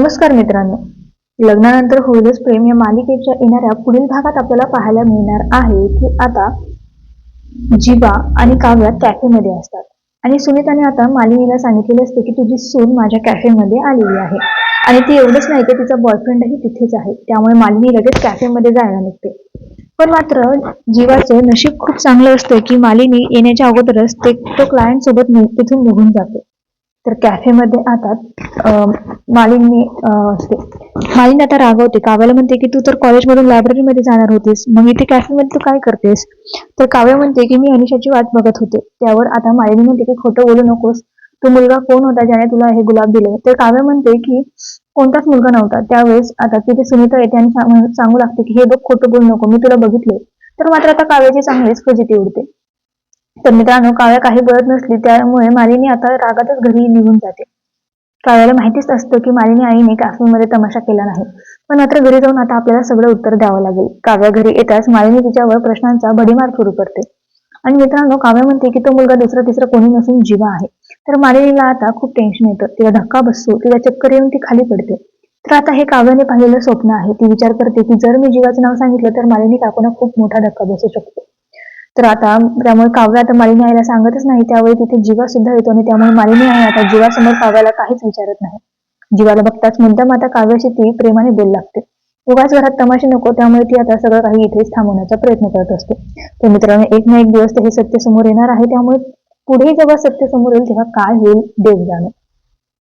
नमस्कार मित्रांनो. लग्नानंतर होईलच प्रेम या मालिकेच्या येणाऱ्या पुढील भागात आपल्याला पाहायला मिळणार आहे की आता जीवा आणि काव्या कॅफेमध्ये असतात. आणि सुनीताने आता मालिनीला सांगितलेले असते की तुझी सून माझ्या कॅफेमध्ये आलेली आहे. आणि ती एवढंच नाही तर तिचा बॉयफ्रेंडही तिथेच आहे. त्यामुळे मालिनी लगेच कॅफेमध्ये जायला निघते. पण मात्र जीवाचं नशीब खूप चांगलं असतं की मालिनी येण्याच्या अगोदरच ते तो क्लायंट सोबत तिथून निघून जातो. तर कॅफेमध्ये आता मालिनी असते. मालिनी आता रागवते काव्याला म्हणते की तू तर कॉलेजमधून लायब्ररीमध्ये जाणार होतीस. मग इथे कॅफेमध्ये तू काय करतेस? तर काव्या म्हणते की मी अनिशाची वाट बघत होते. त्यावर आता मालिनी म्हणते की खोटं बोलू नकोस. तो मुलगा कोण होता ज्याने तुला हे गुलाब दिले? तर काव्य म्हणते की कोणताच मुलगा नव्हता. त्यावेळेस आता तिथे सुनीता येते आणि सांगू लागते की हे बघ खोटं बोलू नको. मी तुला बघितले तर मात्र आता काव्याची चांगलीच फजिती उडते. तर मित्रांनो काव्या काही बोलत नसली त्यामुळे मालिनी आता रागातच घरी निघून जाते. काव्याला माहितीच असतं की मालिनी आईने काश्मीरमध्ये तमाशा केला नाही. पण मात्र घरी जाऊन आता आपल्याला सगळं उत्तर द्यावं लागेल. काव्या घरी येताच मालिनी तिच्यावर प्रश्नांचा भडीमार सुरू करते. आणि मित्रांनो काव्या म्हणते की तो मुलगा दुसरा तिसरा कोणी नसून जीवा आहे. तर मालिनीला आता खूप टेन्शन येतं. तिला धक्का बसतो. तिला चक्कर येऊन ती खाली पडते. तर आता हे काव्याने पाहिलेलं स्वप्न आहे. ती विचार करते की जर मी जीवाचं नाव सांगितलं तर मालिनी काकूना खूप मोठा धक्का बसू शकतो. तर आता त्यामुळे काव्य आता मालिनी आईला सांगतच नाही त्यावेळी तिथे जीवा सुद्धा येतो आणि त्यामुळे मालिनी आई आता जीवासमोर काव्याला काहीच विचारत नाही. जीवाला बघताच मुद्दाम आता काव्याशी ती प्रेमाने बोल लागते. उगाच घरात तमाशे नको त्यामुळे ती आता सगळं काही इथेच थांबवण्याचा प्रयत्न करत असते. तर मित्रांनो एक ना एक दिवस हे सत्य समोर येणार आहे त्यामुळे पुढे जेव्हा सत्य समोर येईल तेव्हा काय होईल देव जाणे.